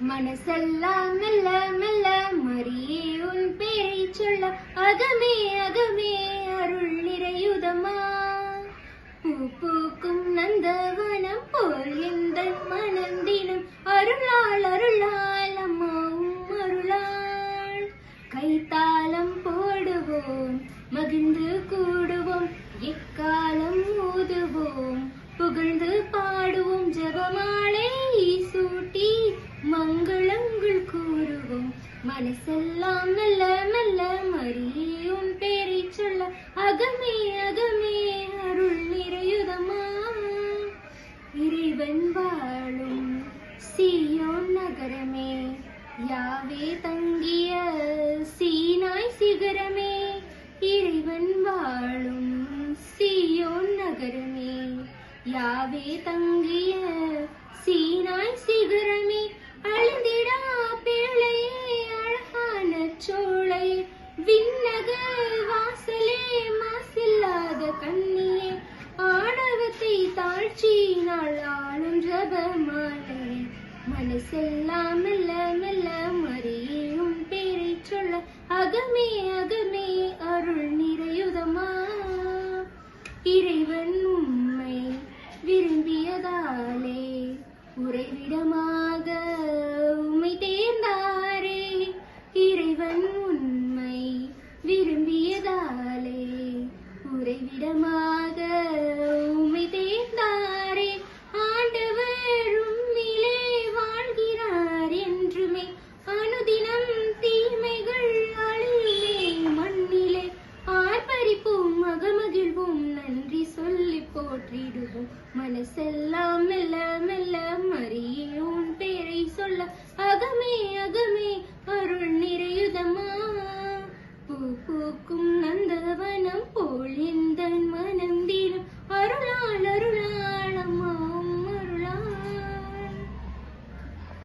மனசெல்லாம் மெல்ல மெல்ல மறியே உன் பேரை சொல்ல அகமே அகமே அருள் நிறையுதமா பூ பூக்கும் நந்தவனம் போல் எந்த மனம் தினம் அருளால் அருளால் அம்மாவும் அருளாள் கைத்தாளம் போடுவோம் மகிழ்ந்து கூடுவோம் எக்காலம் ஊதுவோம். மனசெல்லாம் மெல்ல மெல்ல மரியே பேரை சொல்ல அகமே அகமே அருள் நிறையுதமா இறைவன் வாழும் சீயோன் நகரமே யாவே தங்கிய சீனாய் சிகரமே. இறைவன் வாழும் சீயோன் நகரமே யாவே தங்கிய சீனாய் சிகரமே தாழ்ச்சியினால் ஆளும் ஜபமாலை மனசெல்லாம் மெல்ல மெல்ல மறியும் பேரை சொல்ல அகமே அகமே அருள் நிறையுதமா இறைவன் உண்மை விரும்பியதாலே உறைவிடமாக உமை தேர்ந்தாரே. இறைவன் உண்மை விரும்பியதாலே உறைவிடமாக போற்றிடுவோம். மனசெல்லாம் மெல்ல மெல்ல மறியே